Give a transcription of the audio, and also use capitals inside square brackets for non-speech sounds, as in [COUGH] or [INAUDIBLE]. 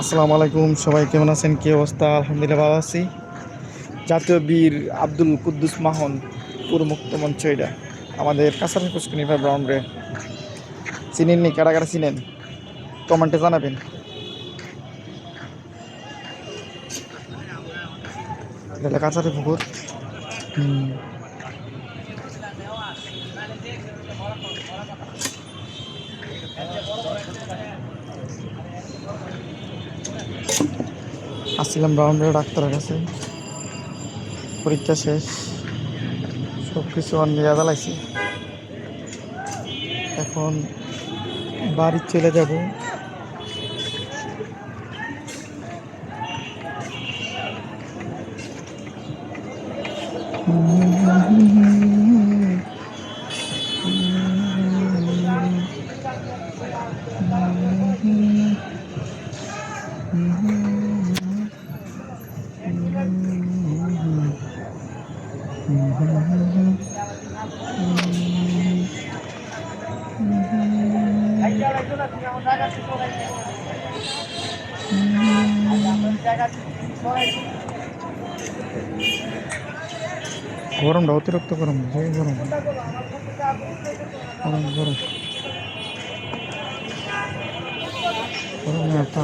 আসসালামু আলাইকুম, সবাই কেমন আছেন? কী অবস্থা? আলহামদুলিল্লাহ ভালো আছি। জাতীয় বীর আব্দুল কুদ্দুস মাহন, পুরো মুক্ত মঞ্চ এটা। আমাদের কাছাকাছি পুষ্কনিফা ব্রাউন্ডে চিনেননি কারা কারা চিনেন? কমেন্টে জানাবেন। এটা কাছারি পুকুর। হুম। আসছিলাম ব্রাউন্ডের ডাক্তারের কাছে। পরীক্ষা শেষ। সব কিছু নিয়ে জ্বালাইছি এখন বাড়ি চলে যাব। [LAUGHS] গরমটা অতিরিক্ত গরম সেই গরম গরম গরম গরমে একটা